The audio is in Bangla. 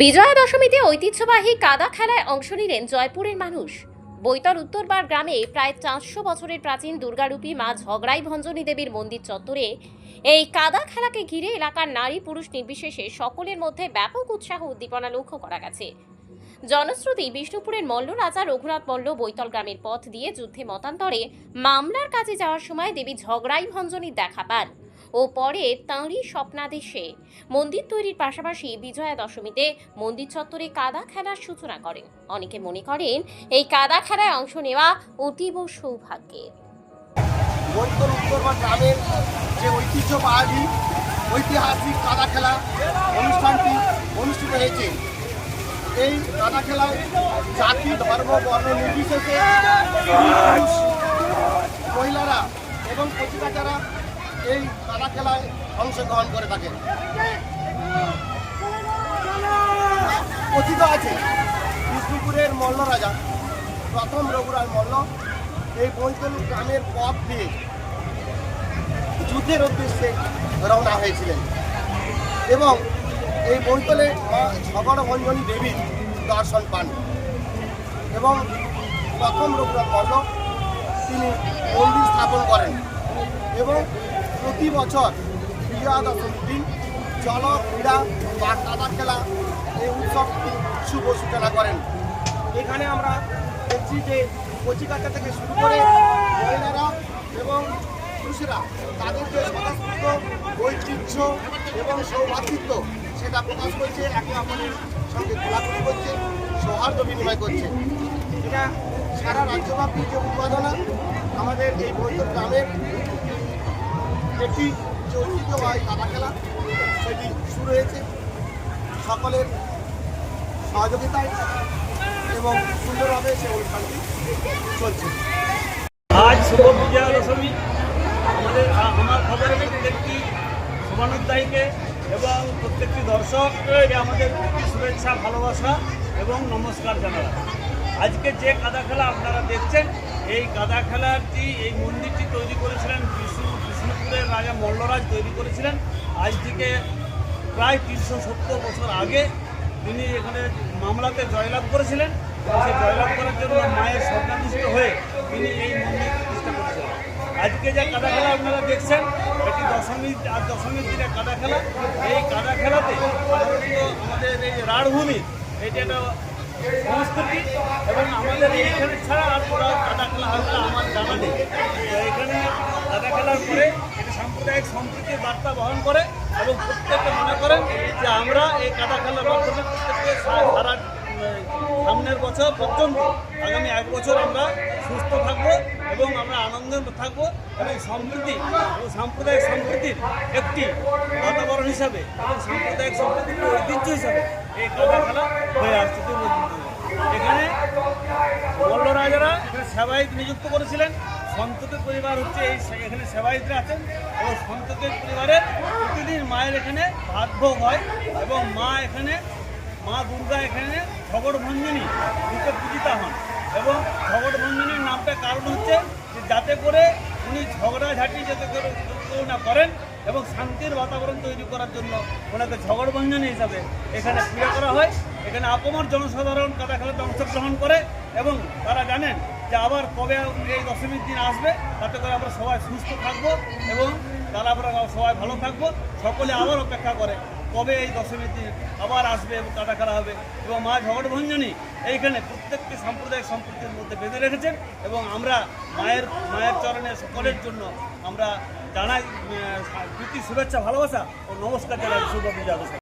বিজয়া দশমীতে ঐতিহ্যবাহী কাদা খেলায় অংশ নিলেন জয়পুরের মানুষ। বৈতল উত্তরবার গ্রামে প্রায় চারশো বছরের প্রাচীন দুর্গারূপী মা ঝগড়াই ভঞ্জনী দেবীর মন্দির চত্বরে এই কাদা খেলাকে ঘিরে এলাকার নারী পুরুষ নির্বিশেষে সকলের মধ্যে ব্যাপক উৎসাহ উদ্দীপনা লক্ষ্য করা গেছে। জনশ্রুতি বিষ্ণুপুরের মল্ল রাজা রঘুনাথ মল্ল বৈতল গ্রামের পথ দিয়ে যুদ্ধে মতান্তরে মামলার কাজে যাওয়ার সময় দেবী ঝগড়াই ভঞ্জনীর দেখা পান। ও পরে তাঁরই স্বপ্নাদেশে। মন্দির তৈরির পাশাপাশি বিজয়া দশমীতে মন্দির চত্বরে কাদা খেলার সূচনা করেন। অনেকে মনে করেন এই কাদা খেলায় অংশ নেওয়া অতীব সৌভাগ্যের যে ঐতিহ্যবাহী, ঐতিহাসিক কাদা খেলা অনুষ্ঠানটি অনুষ্ঠিত হয়েছে। এই কাদা খেলায় জাতি, ধর্ম, বর্ণ নির্বিশেষে মহিলারা এবং কচিকাচারা এই কাদা খেলায় অংশগ্রহণ করে থাকেন কথিত আছে, বিষ্ণুপুরের মল্ল রাজা, প্রথম রঘুরাজ মল্ল, এই বৈতল গ্রামের পথ দিয়ে যুদ্ধের উদ্দেশ্যে রওনা হয়েছিলেন। এবং এই বৈতলে মা ভঞ্জনী দেবীর দর্শন পান। এবং প্রথম রঘুরাজ মল্ল, তিনি মন্দির স্থাপন করেন। এবং প্রতি বছর বিজয়া দশমীর দিন জল ক্রীড়া বা কাদা খেলা এই উৎসবটি শুভ সূচনা করেন। এখানে আমরা দেখছি যে কচিকাচা থেকে শুরু করে মহিলারা এবং পুরুষেরা তাদের যে স্বতঃস্ফূর্ত ঐতিহ্য এবং সৌভাতৃত্ব সেটা প্রকাশ করছে, একে অপরের সঙ্গে খোলাখুলি করছে, সৌহার্দ্য বিনিময় করছে। এটা সারা রাজ্যব্যাপী যে উন্মাদনা আমাদের এই বৈদ্যুৎ গ্রামের একটি যে ঐতিহ্যবাহী কাদা খেলা। সেটি শুরু হয়েছে সকলের সহযোগিতায় এবং সুন্দরভাবে সে অনুষ্ঠানটি চলছে। আজ শুভ বিজয়া দশমী। আমাদের আমার খবরের প্রত্যেকটি শুভানুদ্দায়ীকে এবং প্রত্যেকটি দর্শককে আমাদের শুভেচ্ছা, ভালোবাসা এবং নমস্কার জানালাম। আজকে যে কাদা খেলা আপনারা দেখছেন এই কাদা খেলাটি এই মন্দিরটি তৈরি করেছিলেন বিষ্ণু, বিষ্ণুপুরের রাজা মল্লরাজ তৈরি করেছিলেন। আজ থেকে প্রায় তিনশো সত্তর বছর আগে তিনি এখানে মামলাতে জয়লাভ করেছিলেন। সেই জয়লাভ করার জন্য মায়ের স্বপ্নাদিষ্ট হয়ে তিনি এই মন্দির প্রতিষ্ঠা করেছিলেন। আজকে যে কাদা খেলা আপনারা দেখছেন, এটি দশমী আর দশমীর দিনে কাদা খেলা এই কাদা খেলাতে আমাদের এই রাঢ়ভূমি, এটি একটা সংস্কৃতি এবং আমাদের এইখানে ছাড়া আর কোথাও কাদা খেলা হয় বলে আমার জানা নেই। এখানে কাদা খেলার পরে এটি সাম্প্রদায়িক সম্প্রীতির বার্তা বহন করে এবং প্রত্যেকে মনে করেন যে আমরা এই কাদা খেলার মাধ্যমে প্রত্যেককে সারা সামনের বছর পর্যন্ত, আগামী এক বছর আমরা সুস্থ থাকব এবং আমরা আনন্দে থাকব এবং সম্প্রীতি, এবং সাম্প্রদায়িক সম্প্রীতির একটি বাতাবরণ হিসাবে এবং সাম্প্রদায়িক সম্প্রীতির ঐতিহ্য হিসাবে এই কাদা খেলা হয়ে আসছে এখানে মল্ল রাজারা এখানে নিযুক্ত করেছিলেন। সন্ততের পরিবার হচ্ছে এই এখানে সেবায়িতরা আছেন এবং সন্ততের পরিবারের প্রতিদিন মায়ের এখানে ভাত ভোগ হয় এবং মা এখানে, মা দুর্গা এখানে ঝগড় ভঞ্জনী রূপে পূজিতা হন। এবং ঝগড় ভঞ্জনীর নামটা কারণ হচ্ছে যাতে করে উনি ঝগড়াঝাটি যাতে করেন এবং শান্তির বাতাবরণ তৈরি করার জন্য ওনাকে ঝগড় ভঞ্জনী হিসাবে এখানে পূজা করা হয়। এখানে আপমর জনসাধারণ কাদা খেলাতে অংশগ্রহণ করে এবং তারা জানেন যে আবার কবে এই দশমীর দিন আসবে। তাতে করে আমরা সবাই সুস্থ থাকব এবং তারা আমরা সবাই ভালো থাকব। সকলে আবার অপেক্ষা করে কবে এই দশমীর দিন আবার আসবে এবং কাটা খেলা হবে এবং মা ঝগড় ভঞ্জনী এইখানে প্রত্যেকটি সাম্প্রদায়িক সম্পর্কের মধ্যে বেঁধে রেখেছেন এবং আমরা মায়ের মায়ের চরণে সকলের জন্য আমরা জানাই প্রীতি শুভেচ্ছা ভালোবাসা ও নমস্কার জানাই শুভ বিজয়